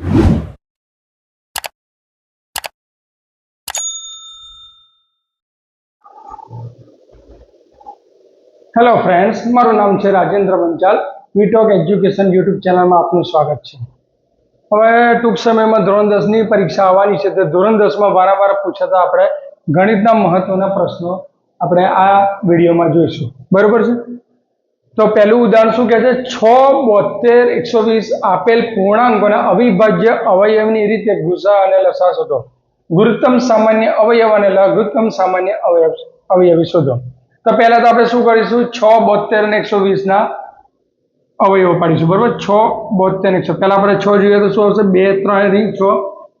Hello friends મારું નામ છે રાજેન્દ્ર મંચાલ વીટોક એજ્યુકેશન યુટ્યુબ ચેનલમાં આપનું સ્વાગત છે. હવે ટૂંક સમયમાં ધોરણ દસની પરીક્ષા આવવાની છે, તો ધોરણ દસમાં વારંવાર પૂછાતા આપણે ગણિતના મહત્વના પ્રશ્નો આપણે આ વિડીયોમાં જોઈશું. બરોબર છે? તો પહેલું ઉદાહરણ શું કહે છે? છ બોતેર એકસો વીસ આપેલ પૂર્ણાંકોના અવિભાજ્ય અવયવની રીતે ગુસા અને લસા શોધો. ગુરુત્તમ સામાન્ય અવયવ અને લઘુત્તમ સામાન્ય અવયવ અવયવી શોધો. તો પહેલા તો આપણે શું કરીશું? છ બોતેર અને એકસો વીસ ના અવયવો પાડીશું, બરોબર? છ બોતેર એકસો. પહેલા આપણે છ જોઈએ તો શું આવશે? બે, ત્રણની છ,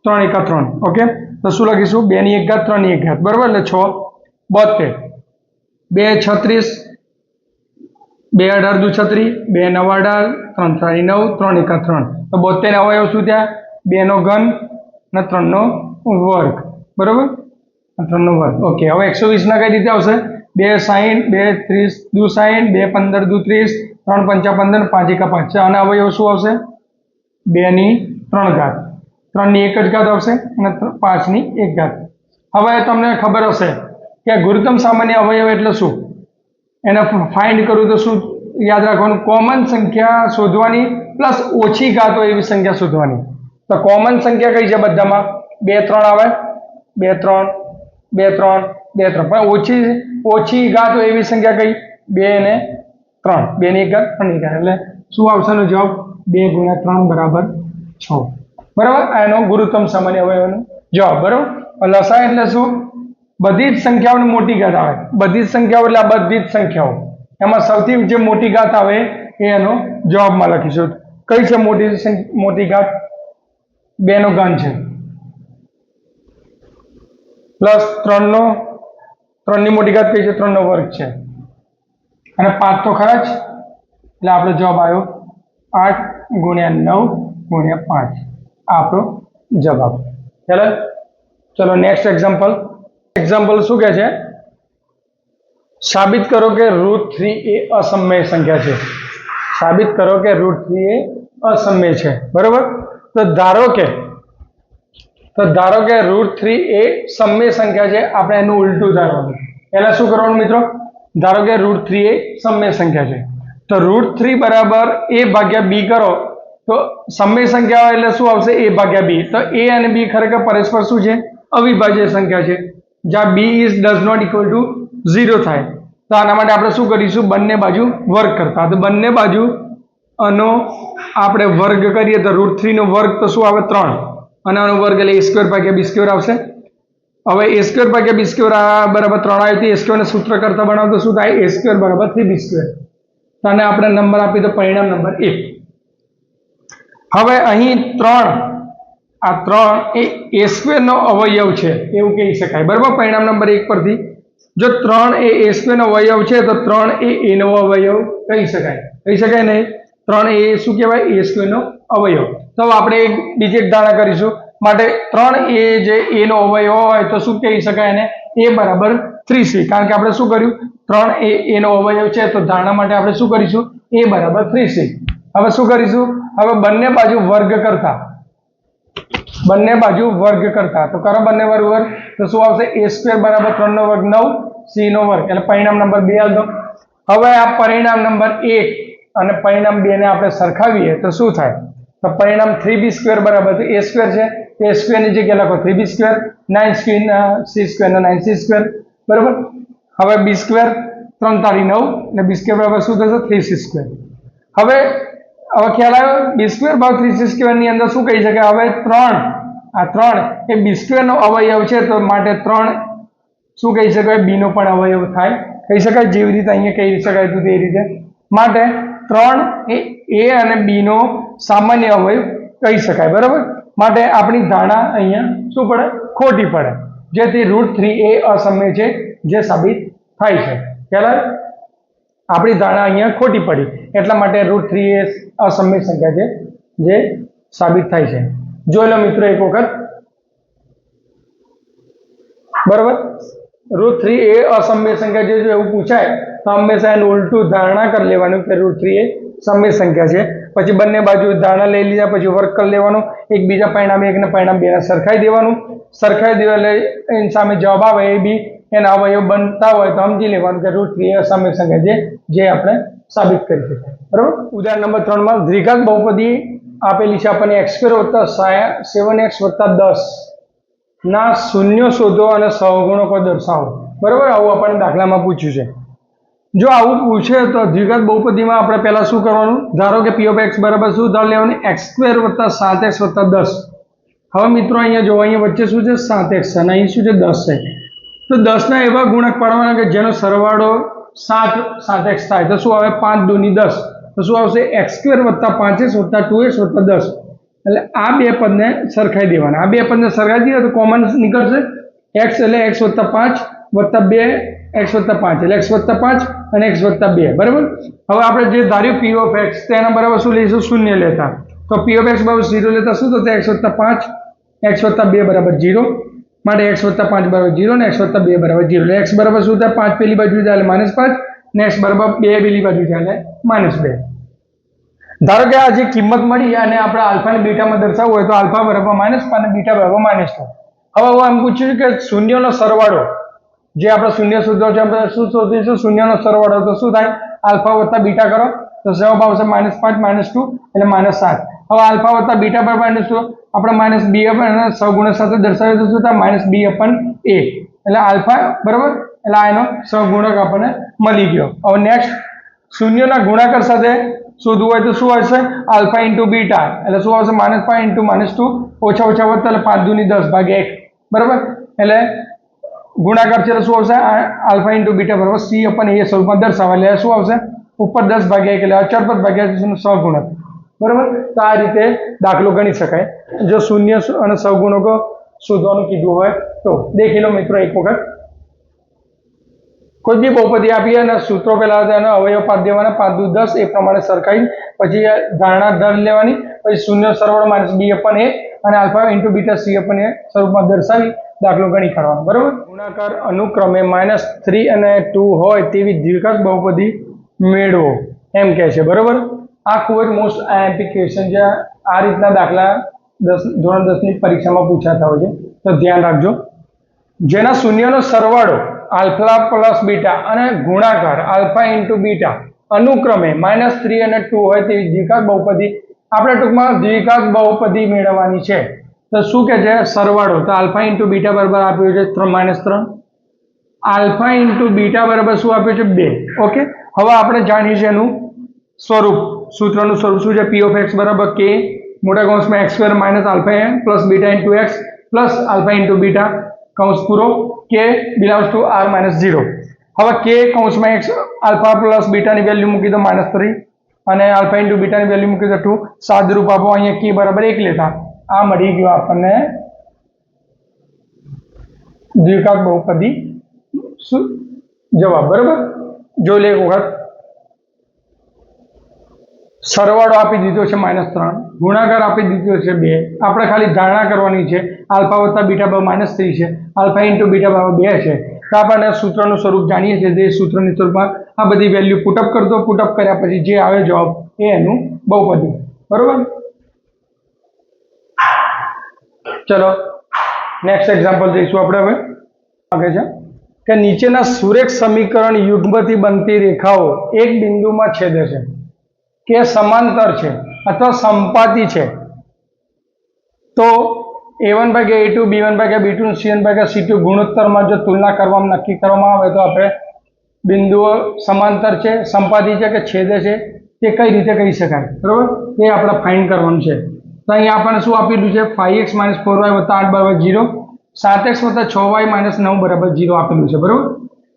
ત્રણ, એકા, ત્રણ. ઓકે? તો શું લખીશું? બે ની એક ઘાત ત્રણની એક. ઘાત બરોબર? એટલે છ બોતેર. બે, છત્રીસ બે અઢાર દુ છત્રી, બે નવ અઢાર, ત્રણ ત્રણ નવ, ત્રણ એકા ત્રણ તો બોતેર અવયવ શું થયા? બેનો ઘન અને ત્રણનો વર્ગ. બરાબર? ત્રણનો વર્ગ. ઓકે, હવે એકસો વીસના કઈ રીતે આવશે? બે સાહીઠ બે ત્રીસ દુ સાહીઠ બે પંદર દુ ત્રીસ, ત્રણ પંચા પંદર, પાંચ એકા પાંચ અને અવયવ શું આવશે? બેની ત્રણ ઘાત. ત્રણની એક જ ઘાત આવશે અને પાંચની એક ઘાત. હવે તમને ખબર હશે કે ગુરુત્તમ સામાન્ય અવયવ એટલે શું? એને ફાઇન્ડ કરવું તો શું યાદ રાખવાનું? કોમન સંખ્યા શોધવાની પ્લસ ઓછી ઘાત હોય એવી સંખ્યા શોધવાની. તો કોમન સંખ્યા કઈ છે બધામાં? બે, ત્રણ આવે? બે, ત્રણ બે ત્રણ બે, ત્રણ. પણ ઓછી ઓછી ઘાત હોય એવી સંખ્યા કઈ? બે ને ત્રણ. બે ની ઘાત ત્રણની ઘાત એટલે શું આવશે એનો જવાબ? બે ગુણ્યા ત્રણ બરાબર છ. બરાબર? એનો ગુરુત્તમ સામાન્ય અવયવનો જવાબ. બરાબર? લસા એટલે શું? બધી જ સંખ્યાઓની મોટી ઘાત આવે. બધી જ સંખ્યાઓ એટલે આ બધી જ સંખ્યાઓ. એમાં સૌથી જે મોટી ઘાત આવે એ એનો જવાબમાં લખીશું. કઈ છે મોટી મોટી ઘાત? બે નો ઘન છે. પ્લસ ત્રણનો ત્રણની મોટી ઘાત કઈ છે? ત્રણનો વર્ગ છે. અને પાંચ તો ખરા જ? એટલે આપણો જવાબ આવ્યો આઠ ગુણ્યા નવ ગુણ્યા પાંચ. આપણો જવાબ. ચાલો ચલો નેક્સ્ટ એક્ઝામ્પલ એક્ઝામ્પલ શું કહે છે? સાબિત કરો કે રૂટ થ્રી એ અસમય સંખ્યા છે. સાબિત કરો કે રૂટ થ્રી એ અસમય છે. બરોબર? તો ધારો કે, તો ધારો કે રૂટ થ્રી એ સમય સંખ્યા છે, આપણે એનું ઉલટું ધારવાનું. પહેલા શું કરવાનું મિત્રો? ધારો કે રૂટ થ્રી એ સમય સંખ્યા છે. તો રૂટ થ્રી બરાબર એ ભાગ્યા બી કરો, તો સમય સંખ્યા એટલે શું આવશે? એ ભાગ્યા બી. તો એ અને બી ખરેખર પરસ્પર શું છે? અવિભાજ્ય સંખ્યા છે. જ્યાં B is does not equal to zero થાય. તો આના માટે આપણે શું કરીશું? બંને બાજુ વર્ગ કરતા. તો બંને બાજુ આનો આપણે વર્ગ કરીએ તો રૂટ થ્રીનો વર્ગ તો શું આવે? ત્રણ. અને આનો વર્ગ એટલે એ સ્ક્વેર ભાગ્યા બી સ્ક્વેર આવશે. હવે એ સ્ક્વેર ભાગ્યા બી સ્ક્વેર બરાબર ત્રણ આવ્યું તો એ સ્ક્વેરને સૂત્ર કરતા બનાવતો શું થાય? એ સ્ક્વેર બરાબર થ્રી બી સ્ક્વેર તો આને આપણે નંબર આપીએ તો પરિણામ નંબર એક. હવે અહીં ત્રણ આ ત્રણ એ એ સ્ક્વેરનો અવયવ છે, એવું કહી શકાય. બરાબર? પરિણામ નંબર એક પરથી. જો ત્રણ એ એ સ્ક્વેરનો અવયવ છે, તો ત્રણ એ એનો અવયવ કહી શકાય. કહી શકાય નહીં ત્રણ એ શું કહેવાય? એ સ્ક્વેરનો અવયવ. તો આપણે એક બીજી ધારણા કરીશું. માટે ત્રણ એ જે એનો અવયવ હોય, તો શું કહી શકાય એને? એ બરાબર થ્રી સી કારણ કે આપણે શું કર્યું? ત્રણ એ એનો અવયવ છે, તો ધારણા માટે આપણે શું કરીશું? એ બરાબર થ્રી સી હવે શું કરીશું? હવે બંને બાજુ વર્ગ કરતા. બંને બાજુ વર્ગ કરતા. તો કરો બંને વર્ગ વર્ગ. તો શું આવશે? એ સ્ક્વેર બરાબર ત્રણ નો વર્ગ નવ સી નો વર્ગ. એટલે પરિણામ નંબર બે આવતો હવે આ પરિણામ નંબર એક અને પરિણામ બે ને આપણે સરખાવીએ તો શું થાય? તો પરિણામ થ્રી બી સ્ક્વેર બરાબર તો એ સ્ક્વેર છે. તો એ સ્ક્વેરની જગ્યાએ લખો three B square nine square C square nine C square બરાબર? હવે બી સ્ક્વેર ત્રણ તારી નવ અને બી સ્ક્વેર બરાબર શું થશે? થ્રી સી સ્ક્વેર હવે હવે ખ્યાલ આવ્યો? બી સ્ક્વેર ભાગ થ્રી સી સ્ક્વેરની અંદર શું કહી શકાય? હવે ત્રણ આ ત્રણ, એ બી સ્ક્વેરનો અવયવ છે, તો માટે ત્રણ શું કહી શકાય? બીનો પણ અવયવ થાય. કહી શકાય જેવી રીતે અહીંયા કહી શકાય હતું તે રીતે. માટે ત્રણ એ એ અને બીનો સામાન્ય અવયવ કહી શકાય, બરાબર? માટે આપણી ધારણા અહીંયા શું પડે? ખોટી પડે. જેથી રૂટ થ્રી એ અસમય છે, જે સાબિત થાય છે. ખ્યાલ આપણી ધારણા અહીંયા ખોટી પડી. એટલા માટે રૂટ થ્રી એ અસમય સંખ્યા છે, જે સાબિત થાય છે. જોઈ લો મિત્રો એક વખત. બરાબર? રૂટ થ્રી એ અસમ્ય સંખ્યા જે જો એવું પૂછાય, તો હંમેશા એનું ઉલટું ધારણા કરી લેવાનું કે રૂટ થ્રી એ સમય સંખ્યા છે. પછી બંને બાજુ ધારણા લઈ લીધા, પછી વર્ક કરી લેવાનું. એકબીજા પરિણામ એકને પરિણામ બેને સરખાઈ દેવાનું. સરખાઈ દેવા લઈ એની સામે જવાબ આવે એ બી. એના અવયવ બનતા હોય તો સમજી લેવાનું કે રૂટ થ્રી એ અસમ્ય સંખ્યા છે, જે આપણે સાબિત કરી શકીએ બરોબર? ઉદાહરણ નંબર ત્રણમાં દ્વિઘાત બહુપદી આપેલી છે. આપણને એક્સ સ્ક્વેર વત્તા સેવન એક્સ વત્તા દસ ના શૂન્ય શોધો અને સહગુણકો દર્શાવો. બરાબર? આવું આપણને દાખલામાં પૂછ્યું છે. જો આવું પૂછે તો દ્વિઘાત બહુપદીમાં આપણે પહેલાં શું કરવાનું? ધારો કે પી ઓફ એક્સ બરાબર શું? ધાર લેવાનું એક્સ સ્ક્વેર વત્તા સાત એક્સ વત્તા દસ. હવે મિત્રો અહીંયા જો અહીંયા વચ્ચે શું છે? સાત એક્સ અને અહીં શું છે? દસ છે. તો દસના એવા ગુણક પાડવાના કે જેનો સરવાળો સાત સાત એક્સ થાય. તો શું આવે? પાંચ દૂની દસ. તો શું આવશે? એક્સ સ્ક્વેર વત્તા પાંચ એક્સ વત્તા ટુ એસ વત્તા દસ. એટલે આ બે પદને સરખાઈ દેવાના. આ બે પદને સરખાઈ દઈએ તો કોમન નીકળશે. એક્સ એટલે એક્સ વત્તા પાંચ, વત્તા બે એક્સ વત્તા પાંચ. એટલે એક્સ વત્તા પાંચ અને એક્સ વત્તા બે. બરાબર? હવે આપણે જે ધાર્યું પી ઓફ એક્સ તેના બરાબર શું લઈશું? શૂન્ય લેતા. તો પી ઓફ એક્સ બરાબર ઝીરો લેતા શું? થશે એક્સ વત્તા પાંચ એક્સ વત્તા બે બરાબર ઝીરો માટે એક્સ વત્તા પાંચ બરાબર ઝીરો ને એક્સ વત્તા બે બરાબર ઝીરો એટલે એક્સ બરાબર શું થાય? પાંચ પેલી બાજુ જાય એટલે માઇનસ પાંચ. ને એક્સ બરાબર બે પેલી બાજુ છે એટલે માઇનસ બે. ધારો કે આ જે કિંમત મળી અને આપણે આલ્ફા અને બીટામાં દર્શાવવું હોય તો આલ્ફા બરાબર માઇનસ અને બીટા બરાબર માઇનસ ટુ હવે હું એમ પૂછ્યું કે શૂન્યનો સરવાળો, જે આપણે શૂન્ય શોધો છે, આપણે શું શોધીશું? શૂન્યનો સરવાળો તો શું થાય? આલ્ફા વત્તા બીટા કરો. તો જવાબ આવશે? માઇનસ પાંચ માઇનસ ટુ એટલે માઇનસ સાત. હવે આલ્ફા વત્તા બીટા પર માઇનસ ટુ આપણે માઇનસ બી અપન ગુણ સાથે દર્શાવીએ તો શું થાય? Minus B upon A. એટલે આલ્ફા બરાબર એટલે આ એનો સહગુણક આપણને મળી ગયો. હવે નેક્સ્ટ શૂન્યના ગુણાકાર સાથે શોધવું હોય તો શું હશે આલ્ફા ઇન્ટુ બીટા. એટલે શું આવશે? માઇનસ પાંચ ઇન્ટુ માઇનસ ટુ. ઓછા ઓછા વધતા એટલે પાંચ દૂની દસ ભાગે એક. બરાબર? એટલે ગુણાકાર છે એટલે શું આવશે? આલ્ફા ઇન્ટુ બીટા બરાબર સી અપન એ સ્વરૂપમાં દર્શાવે. એટલે શું આવશે? ઉપર દસ ભાગ્યા એક એટલે અચળ પદ ભાગ્યા સહગુણક બરાબર? તો આ રીતે દાખલો ગણી શકાય. જો શૂન્ય અને સહગુણકો શોધવાનું કીધું હોય તો. દેખી લો મિત્રો એક વખત. કોઈ બી બહુપદી આપી અને સૂત્રો પહેલા હતા અવયવ પાત દેવાના પાંચ દુ દસ એ પ્રમાણે સરખાઈ પછી ધારણા દર લેવાની, પછી શૂન્ય સરવાળો માઇનસ બી અપન એ અને alpha into beta C upon A સ્વરૂપમાં દર્શાવી દાખલો ગણી કાઢવાનો, બરાબર? ગુણાકાર અનુક્રમે માઇનસ થ્રી અને ટુ હોય તેવી દ્વિઘાત બહુપદી મેળવો, એમ કહે છે, બરાબર? આ ખૂબ જ મોસ્ટ આઈએમપી ક્વેશ્ચન છે. આ રીતના દાખલા દસ, ધોરણ દસની પરીક્ષામાં પૂછાતા હોય છે. તો ધ્યાન રાખજો. જેના શૂન્યનો સરવાળો આલ્ફા પ્લસ બીટા અને ગુણાકાર, આલ્ફા ઇન્ટુ બીટા. અનુક્રમે માઇનસ થ્રી અને ટુ હોય તેવી દ્વિઘાત બહુપદી આપણે ટૂંકમાં દ્વિઘાત બહુપદી મેળવવાની છે. તો શું કે છે? સરવાળો. તો આલ્ફા ઇન્ટુ બીટા બરાબર આપ્યું છે ત્રણ, માઇનસ ત્રણ. આલ્ફા ઇન્ટુ બીટા બરાબર શું આપ્યું છે? બે. ઓકે? હવે આપણે જાણીએ છીએ એનું સ્વરૂપ. સૂત્રનું સ્વરૂપ શું છે? પી ઓફ એક્સ બરાબર કે મોટા કૌંસમાં X square minus alpha plus beta into X plus alpha into beta. કૌંસ પૂરો કે belongs to R minus zero હવે કે કૌંસમાં એક્સ આલ્ફા પ્લસ બીટાની વેલ્યુ મૂકી દો માઇનસ થ્રી અને આલ્ફા ઇન્ટુ બીટાની વેલ્યુ મૂકી દો ટુ સાદરૂપ આપો, અહીંયા કે બરાબર એક લેતા. આ મળી ગયો આપણને દ્વિકાક બહુપદી જવાબ, બરાબર? જોઈ લે એક વખત. સરવાળો આપી દીધો છે માઇનસ ત્રણ, ગુણાકાર આપી દીધો છે બે. આપણે ખાલી ધારણા કરવાની છે. આલ્ફા વત્તા બીટા બરાબર માઇનસ થ્રી છે. આલ્ફા ઇન્ટુ બીટા બરાબર બે છે. તો આપણને સૂત્રનું સ્વરૂપ જાણીએ છીએ જે સૂત્રની સ્વરૂપમાં આ બધી વેલ્યુ પુટઅપ કરતો પુટઅપ કર્યા પછી જે આવે જવાબ એ એનું બહુપદી. બરોબર? ચલો નેક્સ્ટ એક્ઝામ્પલ જઈશું આપણે હવે. આગળ છે. કે નીચેના સુરેખ સમીકરણ યુગ્મથી બનતી રેખાઓ એક બિંદુમાં છેદે છે. કે સમાંતર છે અથવા સંપાતી છે. તો એ વન ભાગ્યા એ ટુ બી વન ભાગ્યા બી ટુ સી વન ભાગ્યા સી ટુ ગુણોત્તરમાં જો તુલના કરવામાં નક્કી કરવામાં આવે તો આપણે બિંદુઓ સમાંતર છે, સંપાતી છે કે છેદે છે તે કઈ રીતે કહી શકાય? બરાબર? તે આપણે ફાઇન કરવાનું છે. તો અહીંયા આપણને શું આપેલું છે? Five X minus four Y વત્તા આઠ બરાબર જીરો સાત એક્સ વત્તા છ વાય માઇનસ નવ બરાબર જીરો આપેલું છે. બરાબર?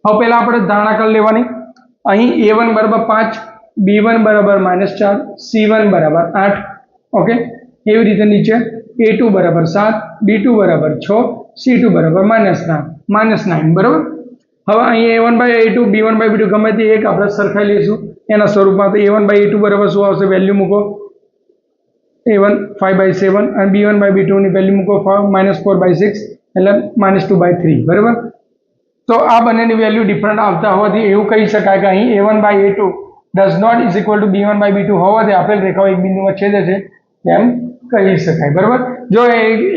હવે પહેલાં આપણે ધારણા કરી લેવાની. અહીં એ વન બરાબર પાંચ બી વન બરાબર માઇનસ ચાર, સી વન બરાબર આઠ. ઓકે? એવી રીતે નીચે એ ટુ બરાબર સાત, બી ટુ બરાબર છ, સી ટુ બરાબર માઇનસ નાઇન માઇનસ નાઇન, બરાબર? હવે અહીં A one by A two, B one by B two ગમે તે એક આપણે સરખાઈ લઈશું. એના સ્વરૂપમાં તો A one by A two બરાબર શું આવશે? વેલ્યુ મૂકો. A one five by seven અને બી વન બાય બી ટુની વેલ્યુ મૂકો. માઇનસ ફોર બાય સિક્સ એટલે માઇનસ ટુ બાય થ્રી, બરાબર? તો આ બંનેની વેલ્યુ ડિફરન્ટ આવતા હોવાથી એવું કહી શકાય કે અહીં A one by A two does not is equal to B one by B two હોવાથી આપેલ રેખાઓ એક બિંદુમાં છેદે છે તેમ કહી શકાય, બરાબર? જો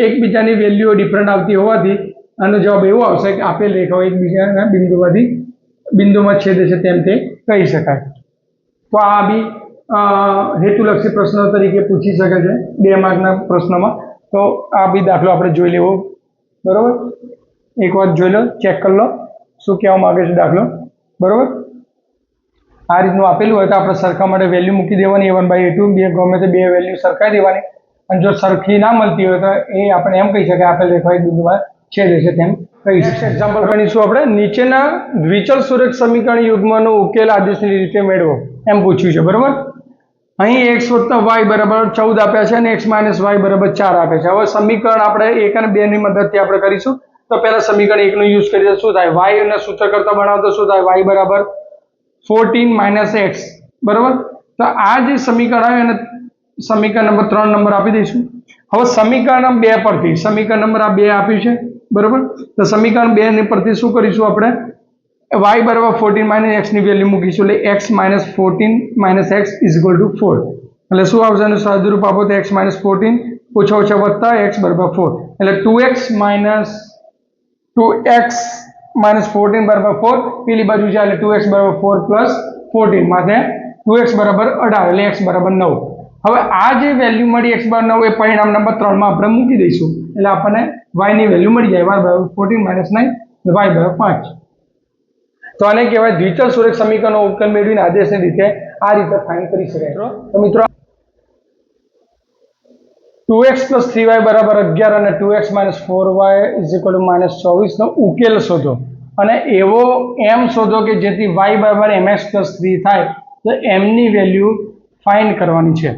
એકબીજાની વેલ્યુઓ ડિફરન્ટ આવતી હોવાથી આનો જવાબ એવો આવશે કે આપેલ રેખાઓ એકબીજાના બિંદુમાંથી બિંદુમાં છેદે છે તેમ તે કહી શકાય. તો આ બી હેતુલક્ષી પ્રશ્નો તરીકે પૂછી શકે છે બે માર્કના પ્રશ્નમાં. તો આ બી દાખલો આપણે જોઈ લેવો, બરાબર? એક વાત જોઈ લો, ચેક કરી લો, શું કહેવા માગે છે દાખલો, બરોબર? આ રીતનું આપેલું હોય તો આપણે સરખા માટે વેલ્યુ મૂકી દેવાની. A one by A two બે ગમે તે બે વેલ્યુ સરખાવી દેવાની. અને જો સરખી ના મળતી હોય તો એ આપણે એમ કહી શકાય આપેલ રેખા એક બિંદુમાં છેદે છે તેમ કહી શકીએ. એક્ઝામ્પલ ગણીશું આપણે નીચેના દ્વિચલ સુરેખ સમીકરણ યુગ્મનો ઉકેલ આદેશની રીતે મેળવો એમ પૂછ્યું છે બરોબર? અહીં એક્સ વત્તા વાય બરાબર ચૌદ આપ્યા છે અને એક્સ માઇનસ વાય બરાબર ચાર આપ્યા છે. હવે સમીકરણ આપણે એક અને બે ની મદદથી આપણે કરીશું. તો પહેલા સમીકરણ એકનું યુઝ કરીએ. શું થાય? વાય અને સૂત્ર કરતા બનાવતો શું થાય? વાય બરાબર ફોર્ટીન માઇનસ એક્સ બરાબર? તો આ જે સમીકરણ આવે એને સમીકરણ નંબર ત્રણ નંબર આપી દઈશું. હવે સમીકરણ બે પરથી, સમીકરણ નંબર આ બે આપ્યું છે. બરાબર? તો સમીકરણ બે પરથી શું કરીશું આપણે? વાય બરાબર ફોર્ટીન માઇનસ એક્સની વેલ્યુ મૂકીશું, એટલે X minus fourteen minus X is equal to four એટલે શું આવશે એનું સાદુરૂપ આપો તો એક્સ માઇનસ ફોર્ટીન ઓછા ઓછા વત્તા એક્સ બરાબર ફોર એટલે two X minus two X minus fourteen બરાબર ફોર પેલી બાજુ છે એટલે ટુ એક્સ બરાબર ફોર પ્લસ ફોર્ટીન માટે ટુ એક્સ બરાબર અઢાર એટલે એક્સ બરાબર નવ. હવે આ જે વેલ્યુ મળી એક્સ બાર નવ એ પરિણામ નંબર ત્રણમાં આપણે મૂકી દઈશું. એટલે આપણને વાયની વેલ્યુ મળી જાય. વાય બરાબર ફોર્ટીન માઇનસ નાઇન વાય બરાબર પાંચ. તો આને કહેવાય દ્વિચલ સુરેખ સમીકરણનો ઉકેલ મેળવીને આદેશની રીતે આ રીતે ફાઇન કરી શકાય. તો મિત્રો two X plus three Y બરાબર અગિયાર અને two X minus four Y is equal to minus ચોવીસનો ઉકેલ શોધો. અને એવો એમ શોધો કે જેથી વાય બરાબર એમ એક્સ પ્લસ થ્રી થાય, તો એમની વેલ્યુ ફાઇન્ડ કરવાની છે.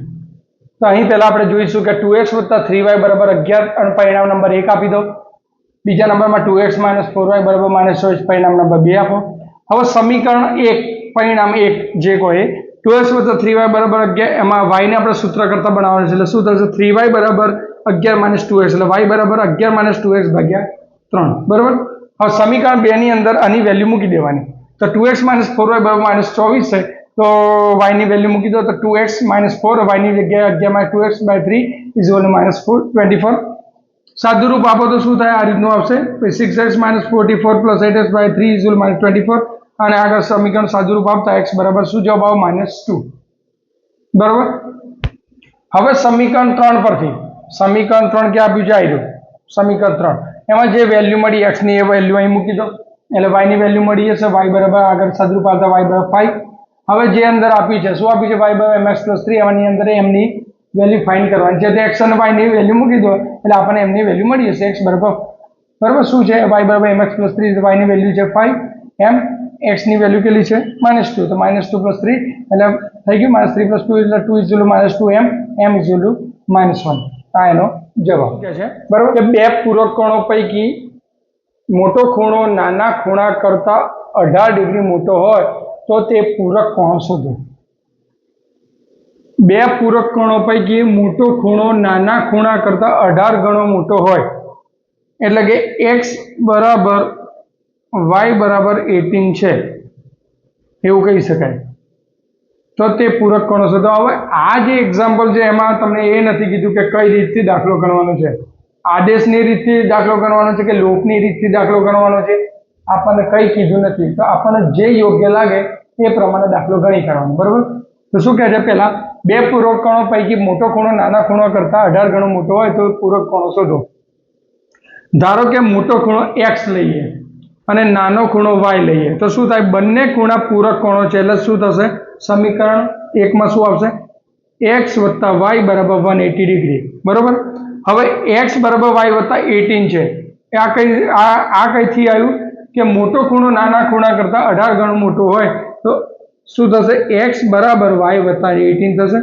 તો અહીં પહેલાં આપણે જોઈશું કે ટુ એક્સ વત્તા થ્રી વાય બરાબર અગિયાર અને પરિણામ નંબર એક આપી દો. બીજા નંબરમાં two X minus four Y બરાબર માઇનસ ચોવીસ, પરિણામ નંબર બે આપો. હવે સમીકરણ એક, પરિણામ એક જે કોઈ ટુ એક્સ વત્તા થ્રી વાય બરાબર અગિયાર, એમાં વાયને આપણે સૂત્ર કરતા બનાવવાનું છે. એટલે શું થશે? થ્રી વાય બરાબર અગિયાર માઇનસ ટુ એક્સ એટલે વાય બરાબર અગિયાર માઇનસ ટુ એક્સ ભાગ્યા ત્રણ. બરાબર? હવે સમીકરણ બે ની અંદર આની વેલ્યુ મૂકી દેવાની. તો two X minus four Y બરાબર માઇનસ ચોવીસ છે. તો વાયની વેલ્યુ મૂકી દો તો ટુ એક્સ માઇનસ ફોર વાયની જગ્યાએ અગિયાર minus two X by three is all minus four twenty four સાદુરૂપ આપો તો શું થાય? આ રીતનું આવશે. Six X minus forty four plus eight X by three is minus twenty four અને આગળ સમીકરણ સાદુરૂપ આપતા એક્સ બરાબર શું જવાબ આવે? Minus two. બરાબર? હવે સમીકરણ ત્રણ પરથી. સમીકરણ ત્રણ ક્યાં આપ્યું છે? આવ્યું સમીકરણ ત્રણ. એમાં જે વેલ્યુ મળી એક્સની એ વેલ્યુ અહીં મૂકી દો. એટલે વાયની વેલ્યુ મળી જશે વાય બરાબર આગળ સાદુરૂપ આવતા વાય બરાબર ફાઈવ હવે જે અંદર આપ્યું છે, શું આપ્યું છે? વાય બરાબર એમએક્સ પ્લસ થ્રી એની અંદર એમની વેલ્યુ ફાઇન કરવાની છે. તે x અને y ની વેલ્યુ મૂકી દો, એટલે આપણને એમની વેલ્યુ મળી જશે એક્સ બરાબર. બરાબર શું છે? વાય બરાબર એમએક્સ પ્લસ થ્રી વાયની વેલ્યુ છે ફાઈવ એમ x ની વેલ્યુ કેટલી છે? માઇનસ ટુ તો માઇનસ ટુ પ્લસ થ્રી એટલે થઈ ગયું માઇનસ થ્રી પ્લસ ટુ એટલે two is minus two M M is minus one આ એનો જવાબ. છે. બરાબર? કે બે પૂરક કોણો પૈકી મોટો ખૂણો નાના ખૂણા કરતા અઢાર ડિગ્રી મોટો હોય તો તે પૂરક કોણ શોધો? બે પૂરક કોણો પૈકી મોટો ખૂણો નાના ખૂણા કરતા અઢાર ગણો મોટો હોય એટલે કે એક્સ બરાબર વાય બરાબર એટીન છે. એવું કહી શકાય. તો તે પૂરક કણો છે તો હવે આ જે એક્ઝામ્પલ છે, એમાં તમને એ નથી કીધું કે કઈ રીતથી દાખલો ગણવાનો છે. આદેશની રીતથી દાખલો ગણવાનો છે કે લોકની રીતથી દાખલો ગણવાનો છે? આપણને કંઈ કીધું નથી. તો આપણને જે યોગ્ય લાગે એ પ્રમાણે દાખલો ગણી કાઢવાનો બરાબર? તો શું કહે છે? પહેલા બે પૂરક કોણો પૈકી મોટો ખૂણો, નાના ખૂણો કરતા અઢાર ગણો મોટો હોય તો પૂરક કોણો શોધો. ધારો કે મોટો ખૂણો એક્સ લઈએ. અને નાનો ખૂણો વાય લઈએ. તો શું થાય? બંને ખૂણા પૂરક કોણો છે. એટલે શું થશે? સમીકરણ એકમાં શું આવશે? એક્સ વત્તા વાય બરાબર વન એટી ડિગ્રી બરાબર? હવે એક્સ બરાબર વાય વત્તા એટીન છે. આ કઈ, આ આ કઈથી આવ્યું? કે મોટો ખૂણો નાના ખૂણા કરતાં અઢાર ગણો મોટો હોય. તો શું થશે? એક્સ બરાબર વાય વત્તા એટીન થશે.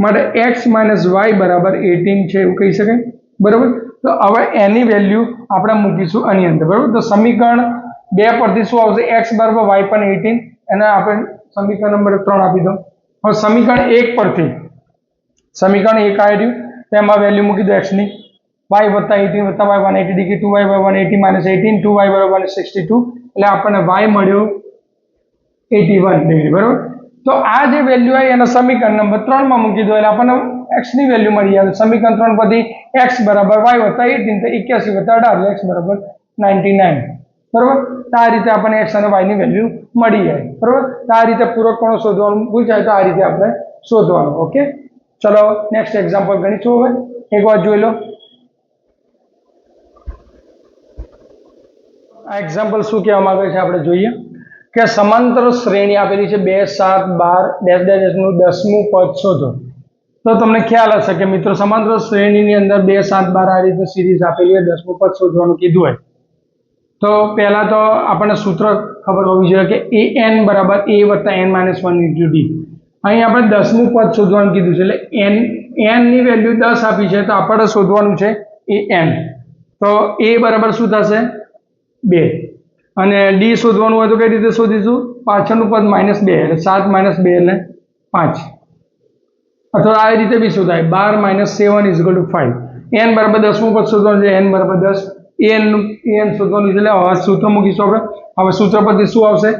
માટે એક્સ માઇનસ વાય બરાબર એટીન છે એવું કહી શકાય. બરાબર? તો હવે એની વેલ્યુ આપણે મૂકીશું આની અંદર. બરાબર? તો સમીકરણ બે પરથી શું આવશે? એક્સ બરાબર વાય પણ એટીન એને આપણે સમીકરણ નંબર ત્રણ આપી દઉં. હવે સમીકરણ એક પરથી. સમીકરણ એક આવ્યું તેમાં વેલ્યુ મૂકી દો એક્સની વાય વત્તા એટીન વત્તા Y one eighty degree two Y one eighty minus eighteen two Y બરાબર વન સિક્સટી ટુ એટલે આપણને વાય મળ્યું એટી વન ડિગ્રી, બરાબર? તો આ જે વેલ્યુ આવી એના સમીકરણ નંબર ત્રણમાં મૂકી દો. એટલે આપણને એક્સની વેલ્યુ મળી આવે. સમીકરણ ત્રણ પરથી એક્સ બરાબર વાય વત્તા એટીન તો એક્યાસી વત્તા અઢાર. x બરાબર નાઇન્ટી નાઇન બરાબર? તો આ રીતે આપણને એક્સ અને વાયની વેલ્યુ મળી જાય. બરાબર? તો આ રીતે પૂરક કોણો શોધવાનું પૂછાય તો આ રીતે આપણે શોધવાનું ઓકે ચલો નેક્સ્ટ એક્ઝામ્પલ ગણીશું હવે એક વાર જોઈ લો. આ એક્ઝામ્પલ શું કહેવા માંગે છે આપણે જોઈએ? કે સમાંતર શ્રેણી આપેલી છે, બે, સાત, બાર ડેશ ડેશ ડેશનું દસમું પદ શોધો. તો તમને ખ્યાલ હશે કે મિત્રો, સમાંતર શ્રેણીની અંદર બે, સાત, બાર આ રીતે સિરીઝ આપેલી હોય, દસમું પદ શોધવાનું કીધું હોય. તો પહેલાં તો આપણને સૂત્ર ખબર હોવી જોઈએ કે એ એન બરાબર એ વત્તા N minus one into D અહીં આપણે દસમું પદ શોધવાનું કીધું છે, એટલે એન એનની વેલ્યુ દસ આપી છે, તો આપણે શોધવાનું છે એ એન તો એ બરાબર શું થશે? બે. અને ડી શોધવાનું હોય તો કઈ રીતે શોધીશું? પાછળનું પદ માઇનસ બે, એટલે સાત માઇનસ બે, એટલે પાંચ. અથવા આ રીતે બી શોધાય. બાર minus seven is two five N બરાબર દસમું પદ શોધવાનું છે એન બરાબર દસ. એન એન શોધવાનું છે એટલે હવે સૂત્ર મૂકીશું આપણે. હવે સૂત્ર પરથી શું આવશે?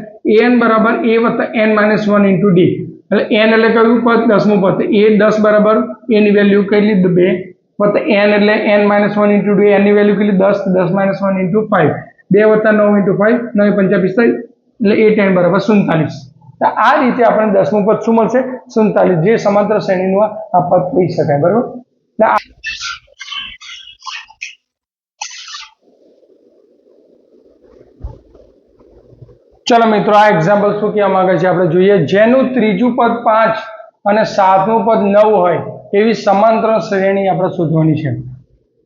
એન બરાબર એ વત્તા N minus one into D એટલે એન એટલે કયું પદ? દસમું પદ. એ દસ બરાબર એની વેલ્યુ કેટલી? બે. વત્તા એન એટલે N minus one into D એની વેલ્યુ કેટલી? દસ. દસ માઇનસ વન ઇન્ટુ ફાઈવ બે વત્તા નવ ઇન્ટુ ફાઈવ નવ પંચા પિસ્તાલીસ એટલે એ ટેન બરાબર સુડતાલીસ. તો આ રીતે આપણને દસમું પદ શું મળશે? સુડતાલીસ. જે સમાંતર શ્રેણીનું આ પદ કહી શકાય. બરાબર એટલે આ ચલો મિત્રો, આ એક્ઝામ્પલ શું કહેવા માંગે છે આપણે જોઈએ. જેનું ત્રીજું પદ પાંચ અને સાતમું પદ નવ હોય, એવી સમાંતર શ્રેણી આપણે શોધવાની છે.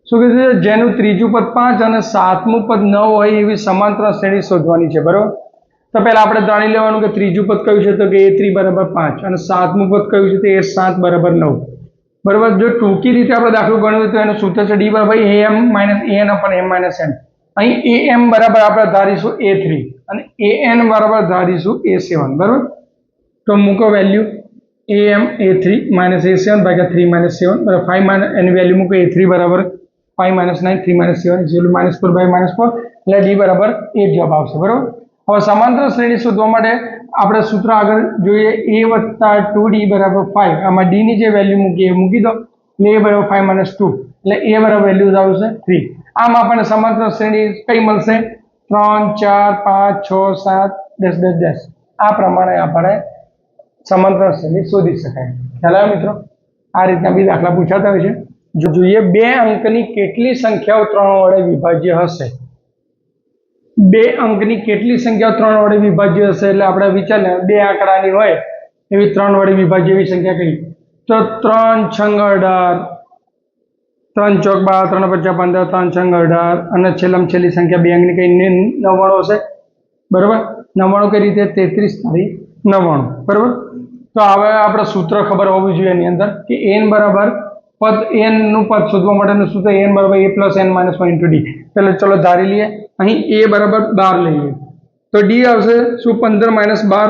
શું કીધું છે? જેનું ત્રીજું પદ પાંચ અને સાતમું પદ નવ હોય, એવી સમાંતર શ્રેણી શોધવાની છે. બરાબર? તો પહેલા આપણે જાણી લેવાનું કે ત્રીજું પદ કયું છે? તો કે એ ત્રી બરાબર પાંચ અને સાતમું પદ કયું છે? તો એ સાત બરાબર નવ. બરાબર? જો ટૂંકી રીતે આપણે દાખલો ગણ્યું તો એનું સૂત્ર છે ડી બરાબર A M minus N upon M minus N. અહીં એ એમ બરાબર આપણે ધારીશું એ થ્રી અને એ એન બરાબર ધારીશું એ સેવન બરાબર? તો મૂકો value A M A three minus A seven ભાગ્યા થ્રી માઇનસ સેવન બરાબર? ફાઈવ માઇનસ એની વેલ્યુ મૂકો એ થ્રી બરાબર. Five minus nine three minus seven is minus four by minus four એટલે ડી બરાબર એ જવાબ આવશે, બરાબર? હવે સમાંતર શ્રેણી શોધવા માટે આપણે સૂત્ર આગળ જોઈએ. એ વત્તા ટુ ડી બરાબર ફાઈવ આમાં ડીની જે વેલ્યુ મૂકીએ એ મૂકી દો. એટલે એ બરાબર ફાઈવ માઇનસ ટુ એટલે એ બરાબર વેલ્યુ આવશે થ્રી આમ આપણને સમાંતર શ્રેણી કઈ મળશે? ત્રણ, ચાર, પાંચ, છ, સાત, દસ દસ દસ. આ પ્રમાણે આપણે સમાંતર શ્રેણી શોધી શકાય. ખ્યાલ આવ્યો મિત્રો? આ રીતના બી દાખલા પૂછાતા હોય છે. જો જોઈએ બે અંકની કેટલી સંખ્યાઓ ત્રણ વડે વિભાજ્ય હશે? બે અંકની કેટલી સંખ્યાઓ ત્રણ વડે વિભાજ્ય હશે? એટલે આપણે વિચારીએ બે આંકડાની હોય એવી ત્રણ વડે વિભાજ્ય એવી સંખ્યા કઈ તો ત્રણ છંગ અઢાર ત્રણ ચોક બાર, ત્રણ પચાસ પંદર, ત્રણ છંગ અઢાર અને છેલ્લામાં છેલ્લી સંખ્યા બે અંગની કઈ નવ્વાણું હશે? બરાબર? નવ્વાણું કઈ રીતે? તેત્રીસ તારીખ નવ્વાણું. બરાબર? તો હવે આપણે સૂત્ર ખબર હોવું જોઈએ એની અંદર કે એન બરાબર પદ એનનું પદ શોધવા માટેનું સૂત્ર એન બરાબર A plus N minus one into D એટલે ચલો ધારી લઈએ. અહીં એ બરાબર બાર લઈએ. તો ડી આવશે શું? પંદર માઇનસ બાર,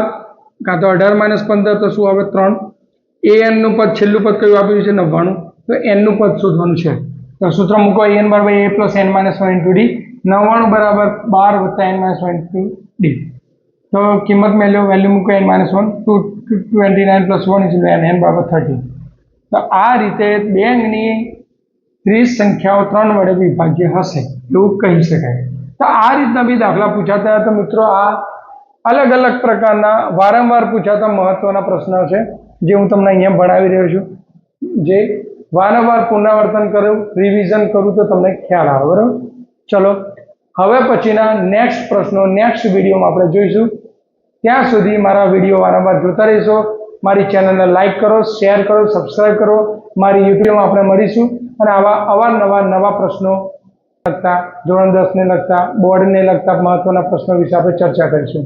કાં તો અઢાર માઇનસ પંદર, તો શું આવે? ત્રણ. એ એનનું પદ છેલ્લું પદ કયું આપ્યું છે? નવ્વાણું. તો એનનું પદ શોધવાનું છે. તો સૂત્ર મૂકો એન બરાબર A plus N minus one into D નવ્વાણું બરાબર બાર વત્તા N minus one into D તો કિંમત મેળવ્યો વેલ્યુ મૂકો N minus one two twenty nine plus one is N N બરાબર થર્ટી તો આ રીતે બે અંકની ત્રીસ સંખ્યાઓ ત્રણ વડે વિભાજ્ય હશે, એવું કહી શકાય. તો આ રીતના બી દાખલા પૂછાતા તો મિત્રો, આ અલગ અલગ પ્રકારના વારંવાર પૂછાતા મહત્વના પ્રશ્નો છે, જે હું તમને અહીંયા ભણાવી રહ્યો છું. જે વારંવાર પુનરાવર્તન કરું રિવિઝન કરું તો તમને ખ્યાલ આવે, બરાબર? ચલો, હવે પછીના નેક્સ્ટ પ્રશ્નો નેક્સ્ટ વિડીયોમાં આપણે જોઈશું. ત્યાં સુધી મારા વીડિયો વારંવાર જોતા રહીશો. મારી ચેનલને લાઇક કરો શેર કરો સબસ્ક્રાઈબ કરો. મારી યુટ્યુબમાં આપણે મળીશું. અને આવા અવારનવાર નવા પ્રશ્નો લગતા, ધોરણ દસને લગતા બોર્ડને લગતા મહત્વના પ્રશ્નો વિશે આપણે ચર્ચા કરીશું.